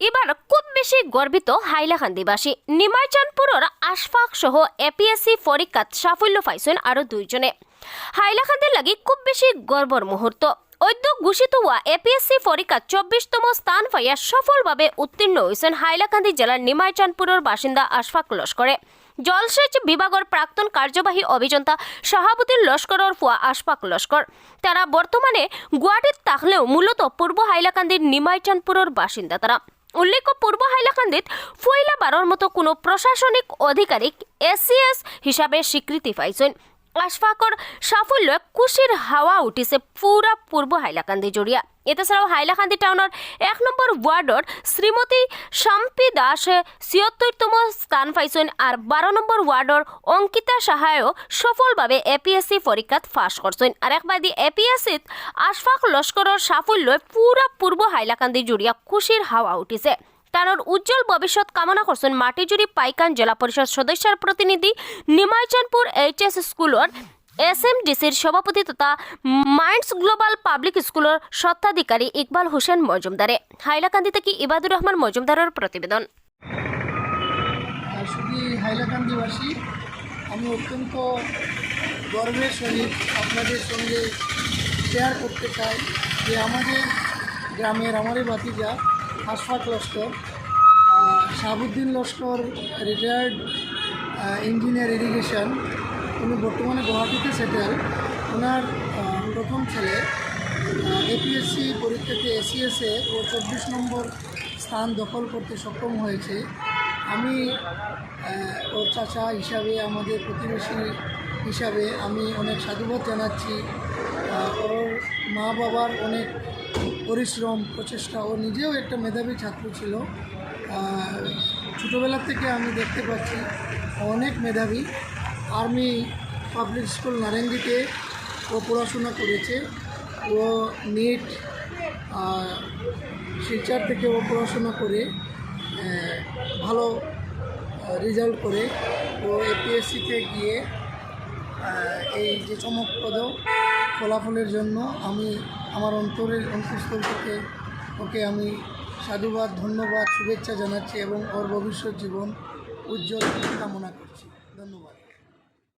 এবার খুব বেশি গর্বিত হাইলাকান্দিবাসী নিমাইচানপুরের আশফাক সহ এপিএসসি পরীক্ষাত সাফল্য পাইছেন আরও দুইজনে। হাইলাকান্দির লাগি খুব বেশি গর্বর মুহূর্ত। উদ্যোগ ঘোষিত হওয়া এপিএসসি পরীক্ষাত চব্বিশতম স্থান পাইয়া সফলভাবে উত্তীর্ণ হয়েছেন হাইলাকান্দি জেলার নিমাইচানপুরের বাসিন্দা আশফাক লস্করে। জলসেচ বিভাগের প্রাক্তন কার্যবাহী অভিযন্তা সভাপতির লস্করের ফুয়া আশফাক লস্কর। তারা বর্তমানে গুয়াহাটিত থাকলেও মূলত পূর্ব হাইলাকান্দির নিমাইচানপুরের বাসিন্দা তারা। উল্লেখ্য পূর্ব হাইলাকান্দিত ফুয়েলা বারোর মতো কোনো প্রশাসনিক আধিকারিক এসিএস হিসাবে স্বীকৃতি পাইছেন। আশফাকর সাফল্য খুশির হাওয়া উঠিছে পুরা পূর্ব হাইলাকান্দি জড়িয়া এছাড়াও হাইলাকান্দি টাউনের এক নম্বর ওয়ার্ডর শ্রীমতী শাম্পি দাস ছিয়ত্তরতম স্থান পাইছেন আর বারো নম্বর ওয়ার্ডর অঙ্কিতা সাহায়ও সফলভাবে এপিএসসি পরীক্ষাত ফাঁস করছেন আর একবাদি এপিএসসিত আশফাক লস্করের সাফল্য পুরা পূর্ব হাইলাকান্দি জুড়িয়া খুশির হাওয়া উঠিছে তার উজ্জ্বল ভবিষ্যৎ কামনা করছেন মাটিজুড়ি পাইকান জেলা পরিষদ সদস্যের প্রতিনিধি নিমাইচানপুর এইচএস স্কুলের এস এম ডিসির সভাপতি তথা মাইন্ডস গ্লোবাল পাবলিক স্কুলের স্বত্বাধিকারী ইকবাল হোসেন মজুমদারে। হাইলাকান্দি থেকে ইবাদুর রহমান মজুমদারের প্রতিবেদন। হাইলাকান্দিবাসী আমি অত্যন্ত গর্বের সহিত আপনাদের সঙ্গে শেয়ার করতে চাই যে আমাদের গ্রামের আমারই বাতিজা আশফাক লস্কর আহ, Shahabuddin Laskar retired engineer irrigation উনি বর্তমানে গুয়াহাটিতে সেটেল ওনার প্রথম ছেলে এপিএসসি পরীক্ষাতে এসিএসে ও চব্বিশ নম্বর স্থান দখল করতে সক্ষম হয়েছে। আমি ওর চাচা হিসাবে, আমাদের প্রতিবেশী হিসাবে আমি অনেক সাধুবাদ জানাচ্ছি। ওর মা বাবার অনেক পরিশ্রম, প্রচেষ্টা। ও নিজেও একটা মেধাবী ছাত্র ছিল। আহ, ছোটোবেলা থেকে আমি দেখতে পাচ্ছি অনেক মেধাবী। আর্মি পাবলিক স্কুল নারেঙ্গিতে ও পড়াশোনা করেছে। ও নিট শিলচার থেকে ও পড়াশোনা করে ভালো রেজাল্ট করে। ও এপিএসসিতে গিয়ে এই যে চমকপ্রদ ফলাফলের জন্য আমি আমার অন্তরের অন্তঃস্থল থেকে ওকে আমি সাধুবাদ ধন্যবাদ শুভেচ্ছা জানাচ্ছি এবং ওর ভবিষ্যৎ জীবন উজ্জ্বল কামনা করছি। ধন্যবাদ।